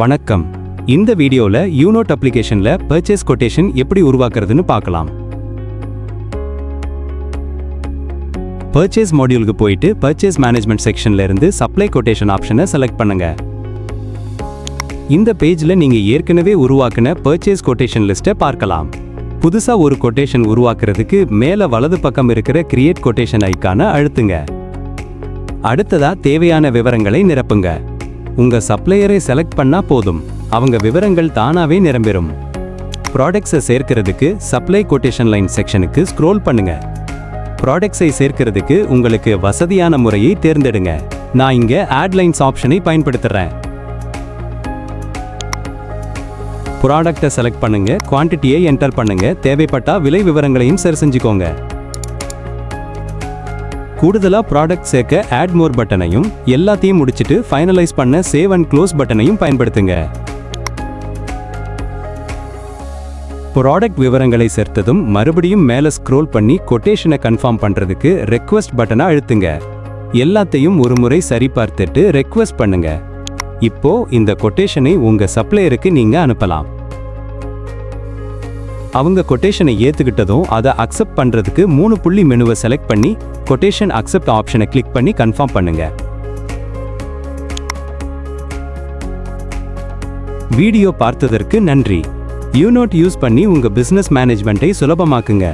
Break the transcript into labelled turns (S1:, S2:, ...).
S1: வணக்கம். இந்த வீடியோவில் யூனோட் அப்ளிகேஷனில் பர்ச்சேஸ் கொட்டேஷன் எப்படி உருவாக்குறதுன்னு பார்க்கலாம். பர்ச்சேஸ் மாடியூலுக்கு போயிட்டு பர்ச்சேஸ் மேனேஜ்மெண்ட் செக்ஷன்ல இருந்து சப்ளை கொட்டேஷன் ஆப்ஷனை செலக்ட் பண்ணுங்க. இந்த பேஜில் நீங்கள் ஏற்கனவே உருவாக்கின பர்ச்சேஸ் கொட்டேஷன் லிஸ்ட்டை பார்க்கலாம். புதுசாக ஒரு கொட்டேஷன் உருவாக்குறதுக்கு மேலே வலது பக்கம் இருக்கிற கிரியேட் கொட்டேஷன் ஐக்கான அழுத்துங்க. அடுத்ததாக தேவையான விவரங்களை நிரப்புங்க. உங்க சப்ளையரை செலக்ட் பண்ணா போதும். அவங்க விவரங்கள் தானாவே நிரம்பிடும் ப்ராடக்ட்ஸை சேர்க்கிறதுக்கு சப்ளை கொட்டேஷன் லைன் செக்ஷனுக்கு ஸ்க்ரோல் பண்ணுங்க. ப்ராடக்ட்ஸை சேர்க்கிறதுக்கு உங்களுக்கு வசதியான முறையை தேர்ந்தெடுங்க. நான் இங்கே ஆட்லைன்ஸ் ஆப்ஷனை பயன்படுத்துகிறேன் ப்ராடக்ட்டை செலக்ட் பண்ணுங்க குவான்டிட்டியை என்டர் பண்ணுங்க தேவைப்பட்டால் விலை விவரங்களையும் சரி செஞ்சுக்கோங்க. கூடுதலாக ப்ராடக்ட் சேர்க்க ஆட் மோர் பட்டனையும் எல்லாத்தையும் முடிச்சுட்டு ஃபைனலைஸ் பண்ண சேவ் அண்ட் க்ளோஸ் பட்டனையும் பயன்படுத்துங்க. ப்ராடக்ட் விவரங்களை சேர்த்ததும் மறுபடியும் மேலே ஸ்க்ரோல் பண்ணி கொட்டேஷனை கன்ஃபார்ம் பண்ணுறதுக்கு ரெக்வெஸ்ட் பட்டனை அழுத்துங்க. எல்லாத்தையும் ஒரு முறை சரிபார்த்துட்டு ரெக்வெஸ்ட் பண்ணுங்க. இப்போ இந்த கொட்டேஷனை உங்கள் சப்ளையருக்கு நீங்கள் அனுப்பலாம். அவங்க கொட்டேஷனை ஏற்றுக்கிட்டதும் அதை அக்செப்ட் பண்ணுறதுக்கு மூணு புள்ளி மெனுவை செலக்ட் பண்ணி கொட்டேஷன் அக்செப்ட் ஆப்ஷனை கிளிக் பண்ணி கன்ஃபார்ம் பண்ணுங்க. வீடியோ பார்த்ததற்கு நன்றி. யூனோட் யூஸ் பண்ணி உங்கள் பிஸ்னஸ் மேனேஜ்மெண்ட்டை சுலபமாக்குங்க.